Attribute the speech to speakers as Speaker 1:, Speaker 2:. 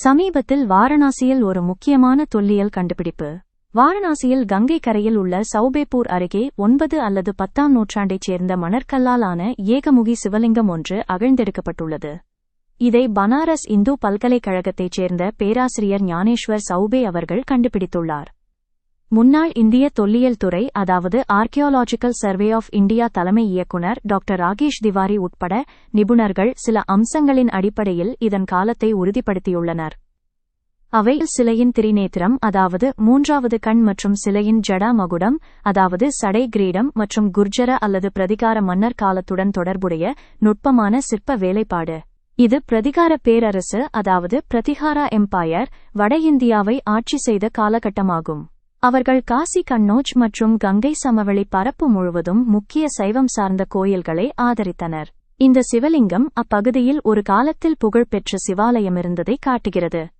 Speaker 1: சமீபத்தில் வாரணாசியில் ஒரு முக்கியமான தொல்லியல் கண்டுபிடிப்பு. வாரணாசியில் கங்கை கரையில் உள்ள சௌபேப்பூர் அருகே ஒன்பது அல்லது பத்தாம் நூற்றாண்டைச் சேர்ந்த மணற்கல்லாலான ஏகமுகி சிவலிங்கம் ஒன்று அகழ்ந்தெடுக்கப்பட்டுள்ளது. இதை பனாரஸ் இந்து பல்கலைக்கழகத்தைச் சேர்ந்த பேராசிரியர் ஞானேஸ்வர் சௌபே அவர்கள் கண்டுபிடித்துள்ளார். முன்னாள் இந்திய தொல்லியல் துறை அதாவது ஆர்கியோலாஜிக்கல் சர்வே ஆஃப் இந்தியா தலைமை இயக்குனர் டாக்டர் ராகேஷ் திவாரி உட்பட நிபுணர்கள் சில அம்சங்களின் அடிப்படையில் இதன் காலத்தை உறுதிப்படுத்தியுள்ளனர். அவை சிலையின் திரிநேத்திரம் அதாவது மூன்றாவது கண் மற்றும் சிலையின் ஜடா மகுடம் அதாவது சடை கிரீடம் மற்றும் குர்ஜர அல்லது பிரதிகார மன்னர் காலத்துடன் தொடர்புடைய நுட்பமான சிற்ப வேலைப்பாடு. இது பிரதிகார பேரரசு அதாவது பிரதிகாரா எம்பையர் வட இந்தியாவை ஆட்சி செய்த காலகட்டமாகும். அவர்கள் காசி கண்ணோஜ் மற்றும் கங்கை சமவெளி பரப்பு முழுவதும் முக்கிய சைவம் சார்ந்த கோயில்களை ஆதரித்தனர். இந்த சிவலிங்கம் அப்பகுதியில் ஒரு காலத்தில் புகழ்பெற்ற சிவாலயம் இருந்ததை காட்டுகிறது.